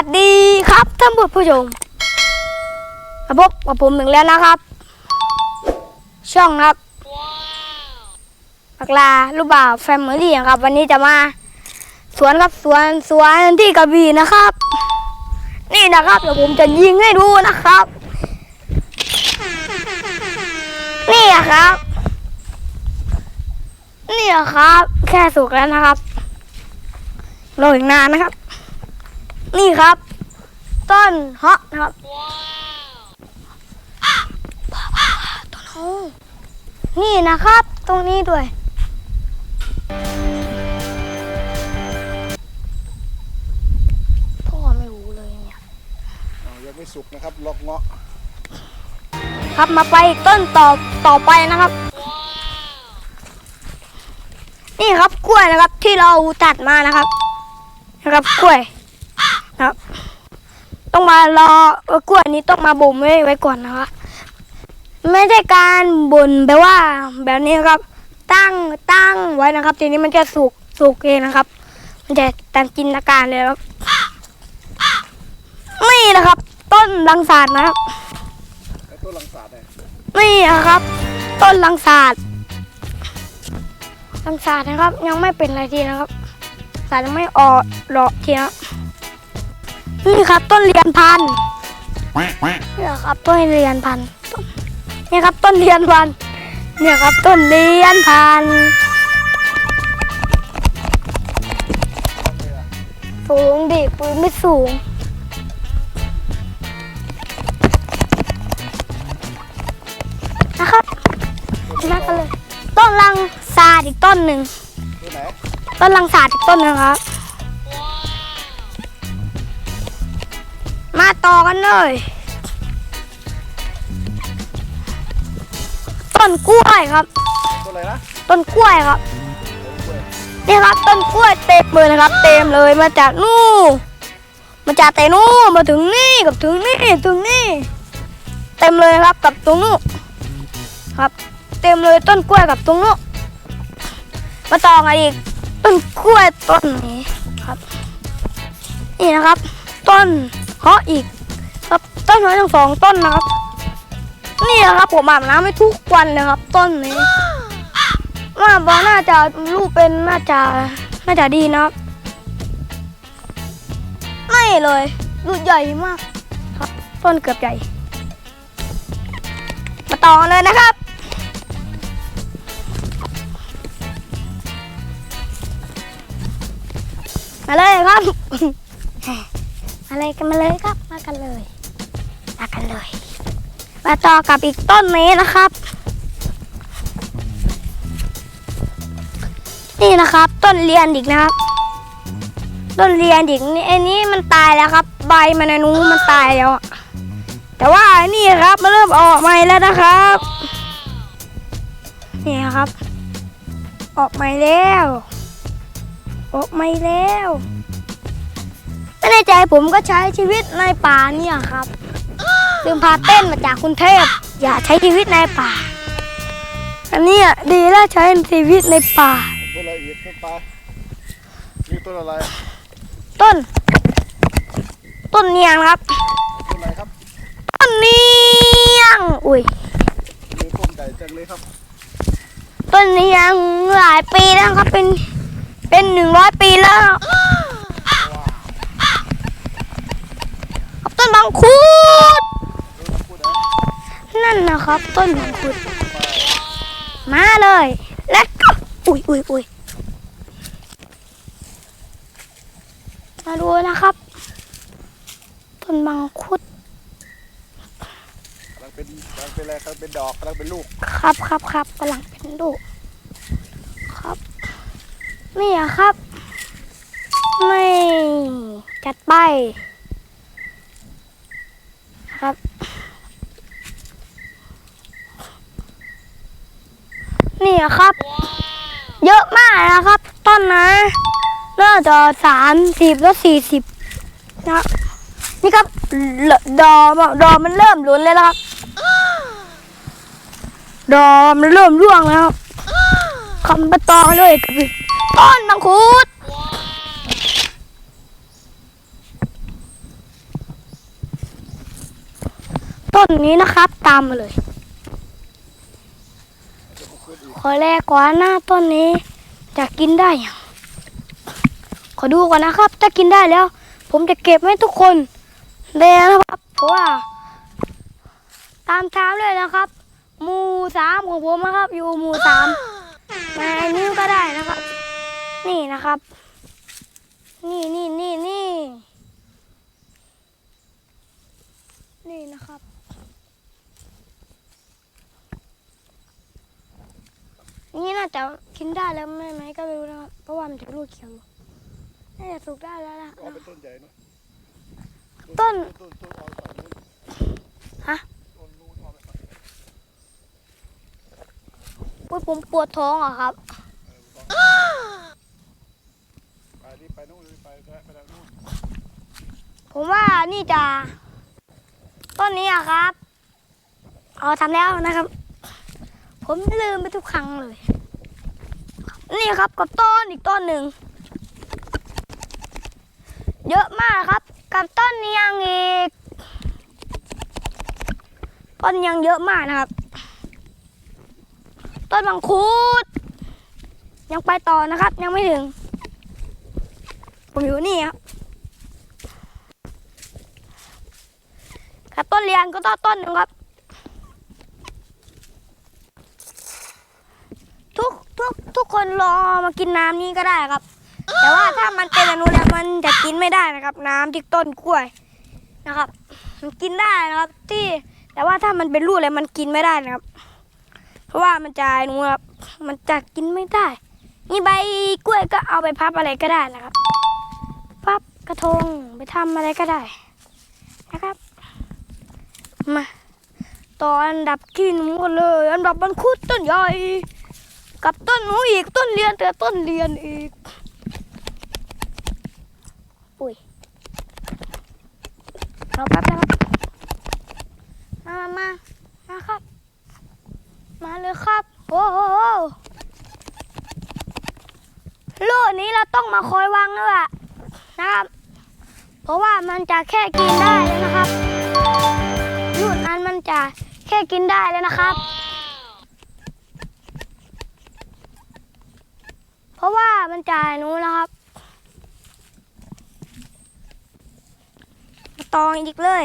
สวัสดีครับท่านผู้ชมมาพบกับผมหนึ่งแล้วนะครับ ช่องครับปักลาลูกบ่าวแฟมิลี่ครับ วันนี้จะมา สวนครับสวนสวนที่กระบี่นะครับ นี่นะครับเดี๋ยวผมจะยิงให้ดูนะครับ นี่อะครับ นี่อะครับ แค่สุกแล้วนะครับรออีกนานนะครับ นี่ครับ ต้นเฮาะนะครับต้นเฮาะนี่นะครับ ตรงนี้ด้วย พ่อไม่รู้เลยเนี่ยอ๋อยังไม่สุกนะครับล็อกเงาะ ครับมาไปอีกต้นต่อต่อไปนะครับ นี่ครับกล้วยนะครับที่เราตัดมานะครับนะครับกล้วยนะครับ ต้องมารอกล้วยนี้ต้องมาบ่มไว้ไว้ก่อนนะครับไม่ได้การบ่นแบบว่า แบบนี้ครับ ตั้งตั้งไว้นะครับ ทีนี้มันจะสุกสุกเองนะครับ มันจะตามจินตนาการเลยครับนี่นะครับ ต้นลังสาดนะครับต้นลังสาดเนี่ยนี่นะครับ ต้นลังสาดลังสาดนะครับ ยังไม่เป็นอะไรทีนะครับ สาดยังไม่ออกดอกทีนะ นี่ครับต้นเรียนพันธุ์นี่ครับต้นเรียนพันธุ์ต้นนี่ครับต้นเรียนพันธุ์เนี่ยครับต้นเรียนพันธุ์สูงดิปืนไม่สูงนะครับมากันเลย ต้นลังสาดอีกต้นหนึ่งต้นไหนต้นลังสาดอีกต้นหนึ่งครับ มาต่อกันเลย ต้นกล้วยครับ ต้นอะไรนะต้นกล้วยครับต้นกล้วยนี่ครับต้นกล้วยเต็มเลยนะครับ เต็มเลยมาจากนู่นมาจากแต่นู่นมาถึงนี่กับถึงนี่ถึงนี่ เต็มเลยครับกับตรงนู้นครับ เต็มเลยต้นกล้วยกับตรงนู้นมาต่อกันอีก ต้นกล้วยต้นนี้ครับ นี่นะครับ ต้น เพาะอีกครับต้นไม้ทั้งสองต้นนะครับ นี่นะครับผมอาบน้ำให้ทุกวันเลยครับ ต้นนี้ว่าบอน่าจะรูปเป็นน่าจะน่าจะดีนะครับไม่เลยดูใหญ่มาก ครับ ต้นเกือบใหญ่ มาต่อเลยนะครับมาเลยครับ เลยกันมาเลยครับ มากันเลย มากันเลย มาต่อกับอีกต้นนี้นะครับ นี่นะครับ ต้นเรียนอีกนะครับ ต้นเรียนอีกนี่ไอ้นี้มันตายแล้วครับ ใบมันอนนุมันตายแล้วแต่ว่านี่ครับมันเริ่มออกใหม่แล้วนะครับ นี่ครับ ออกใหม่แล้ว ออกใหม่แล้ว ไม่ในใจผมก็ใช้ชีวิตในป่าเนี่ยครับลืมพาเต้นมาจากกรุงเทพ อย่าใช้ชีวิตในป่า อันเนี้ยดีแล้วใช้ชีวิตในป่า ต้นอะไรอีกต้นปลานี่ต้นอะไร ต้น ต้นเนียงครับ ต้นอะไรครับ ต้นเนียง อุ้ยมีต้นใหญ่จังเลยครับ ต้นเนียงหลายปีแล้วครับ เป็น เป็นหนึ่งร้อยปีแล้ว ครับต้นบางคุดต้นพูดนะนั่นนะครับ ต้นบางคุด มาเลย แล้วก็อุ้ยอุ้ยอุ้ยมาดูนะครับ ต้นบางคุดกำลังเป็นกำลังเป็นอะไรกำลังเป็นดอกกำลังเป็นลูก ครับครับครับกำลังเป็นลูก ครับ นี่อะครับ ไม่ จัดไป ครับ นี่ครับ เยอะมากนะครับต้นนะน่าจะสามสิบแล้วสี่สิบนะครับนี่ครับดอมดอมันเริ่มหลุนเลยแล้วครับ ดอมันเริ่มร่วงแล้วคำไปต่อเลยกับต้นมังคุด ต้นนี้นะครับ ตามมาเลยขอแรกก่อนหน้าต้นนี้ จะกินได้อย่างขอดูก่อนนะครับ ถ้ากินได้แล้ว ผมจะเก็บให้ทุกคนเลยนะครับ เพราะว่า ตามทาเลยนะครับ หมู่สามของผมนะครับ อยู่หมู่สามมาอันนี้ก็ได้นะครับ นี่นะครับ นี่นี่นี่นี่นี่นะครับ นี่น่าจะกินได้แล้วไหมไหมก็ไม่รู้นะครับเพราะว่ามันจะรูดเขียวอยู่น่าจะสุกได้แล้วนะเอาเป็นต้นใหญ่เนาะต้นต้นต้นเอาไปฝั่งนู้นฮะต้นนู้นเอาไปฝั่งนู้นอุ้ยผมปวดท้องอะครับ ไปนี่ไปนู่นเลยไปไปไปทางนู้นผมว่านี่จะต้นนี้อะครับ เอาทำแล้วนะครับ ผมลืมไปทุกครั้งเลย นี่ครับกับต้นอีกต้นหนึ่ง เยอะมากครับ กับต้นนี้ยังอีก ต้นยังเยอะมากนะครับ ต้นมังคุด ยังไปต่อนะครับ ยังไม่ถึง ผมอยู่นี่ครับกับต้นเรียนก็ต้นต้นนึงครับ ทุกทุ กทุกคนรอมากินน้ำนี้ก็ได้ครับ แต่ว่าถ้ามันเป็นอนุแล้วมันจะกินไม่ได้นะครับ น้ำที่ต้นกล้วยนะครับ มันกินได้นะครับที่แต่ว่าถ้ามันเป็นลูกเลยมันกินไม่ได้นะครับ เพราะว่ามันจะนุครับมันจะกินไม่ได้ นี่ใบกล้วยก็เอาไปพับอะไรก็ได้นะครับ พับกระทงไปทำอะไรก็ได้นะครับ มาต่ออันดับที่หนึ่งกันเลย อันดับมันคุดต้นใหญ่ กับต้นหนูอีกต้นเรียนแต่ต้นเรียนอีกอุ้ยรอแป๊บนะครับมามา มามาครับ มาเลยครับ โอ้โหโลกนี้เราต้องมาคอยวางแล้วล่ะนะครับ เพราะว่ามันจะแค่กินได้เลยนะครับลูกนั้นมันจะแค่กินได้เลยนะครับ เพราะว่ามันจ่ายหนูนะครับตองอีกเลย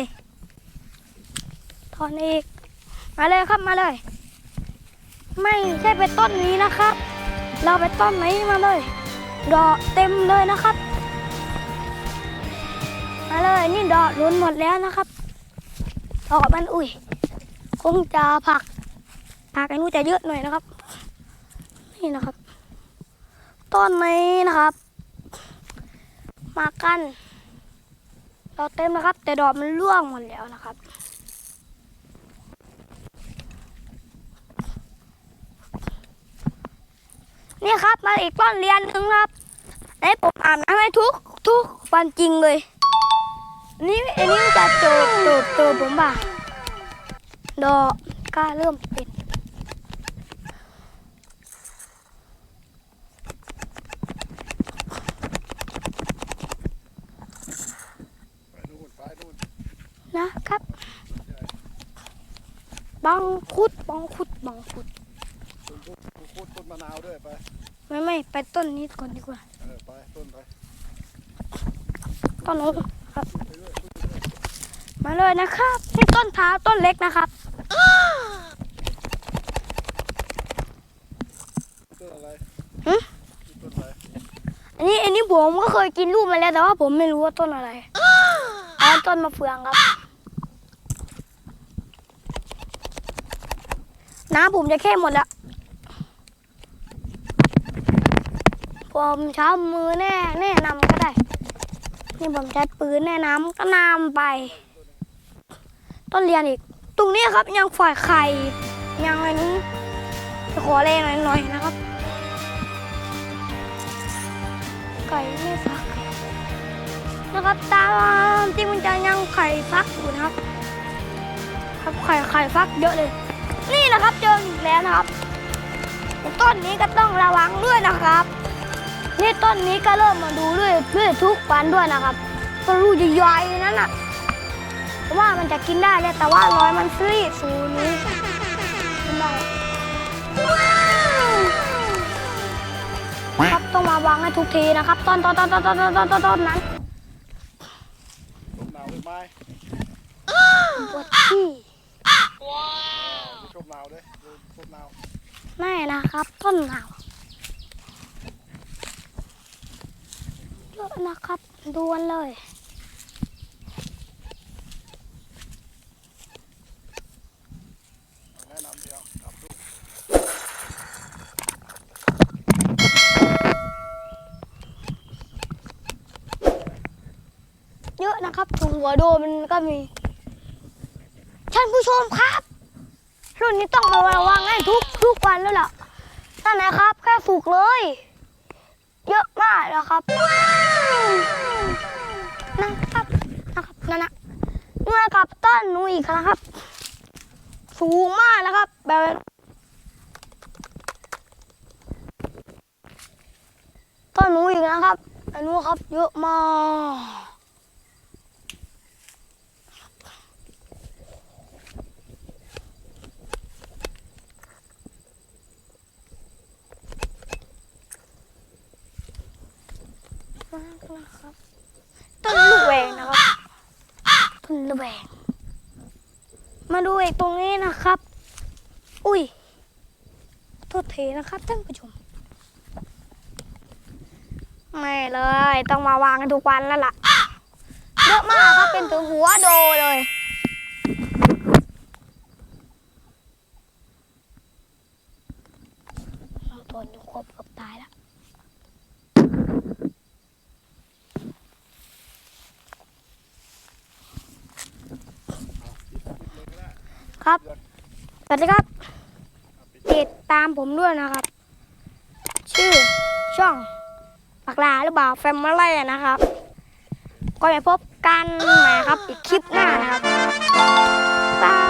ถอนอีก มาเลยครับมาเลย ไม่ใช่ไปต้นนี้นะครับ เราไปต้นไหนมาเลย ดอกเต็มเลยนะครับ มาเลยนี่ดอกรุนหมดแล้วนะครับดอกมันอุ้ยคงจะผักผักไอ้นู้จะเยอะหน่อยนะครับ นี่นะครับ ต้นนี้นะครับ มากันดอกเต็มนะครับ แต่ดอกมันร่วงหมดแล้วนะครับ นี่ครับมาอีกต้นเรียนหนึ่งครับให้ผมอาบน้ำให้ทุกทุกวันจริงเลย นี่อันนี้จะโจบโจบโจบผมบ่าดอกก็เริ่มเป็น ไปนู่นไปนู่น นะครับ บังคุดบังคุดบังคุดต้นพุต้นพุต้นมะนาวด้วยไป ไม่ไม่ไปต้นนี้ก่อนดีกว่า เออไปต้นไปต้นนู้นครับ ไปเรื่อยไปเรื่อยมาเลยนะครับนี่ต้นเท้าต้นเล็กนะครับ ต้นอะไรหึ ต้นอะไรอันนี้อันนี้ผมก็เคยกินลูกมาแล้วแต่ว่าผมไม่รู้ว่าต้นอะไรอ๋อต้นมะเฟืองครับ น้ำผมจะแค่หมดแล้วผมใช้มือแน่แน่นำก็ได้ นี่ผมใช้ปืนแน่น้ำก็นำไป ต้นเรียนอีก ตรงนี้ครับยังฝ่ายไข่ยังอะไรนี้จะขอแรงหน่อยๆนะครับ ไก่ไม่ฟักนะครับตามที่มันจะยังไข่ฟักอยู่นะครับ ครับไข่ไข่ฟักเยอะเลย นี่นะครับเจออีกแล้วนะครับต้นนี้ก็ต้องระวังด้วยนะครับนี่ต้นนี้ก็เริ่มมาดูด้วยด้วยทุกวันด้วยนะครับก็รูใหญ่ๆนั่นน่ะว่ามันจะกินได้แต่ว่าร้อยมันซีดสูนี้กินได้ครับต้องมาวางให้ทุกทีนะครับ ต้นต้นต้นต้นต้นต้นต้นนั้น นะครับต้นหนาวเยอะนะครับดวนเลยเยวครับลูกเยอะนะครับถุงหัวโดมันก็มีท่านผู้ชมครับ รุ่นนี้ต้องมาระวังให้ทุกทุกวันแล้วล่ะ นั่นนะครับแค่สุกเลย เยอะมากนะครับนะครับนะครับนั่นนะนู่นนะครับต้นหนูอีกนะครับ สูงมากนะครับแบบต้นหนูอีกนะครับอันนู้นครับเยอะมาก มากนะครับต้นลูกแวงนะครับต้นลูกแวง มาดูอีกตรงนี้นะครับ อุ้ยโทษทีนะครับท่านผู้ชมไม่เลย ต้องมาวางกันทุกวันแล้วล่ะเยอะมากครับเป็นถึงหัวโดเลยเราตัวนี้ครบเกือบตายแล้ว ครับสวัสดีครับ ติดตามผมด้วยนะครับ ชื่อช่องปากลาหรือเปล่าแฟมเมอร์นะครับ ก็ไปพบกันใหม่ครับอีกคลิปหน้านะครับบาย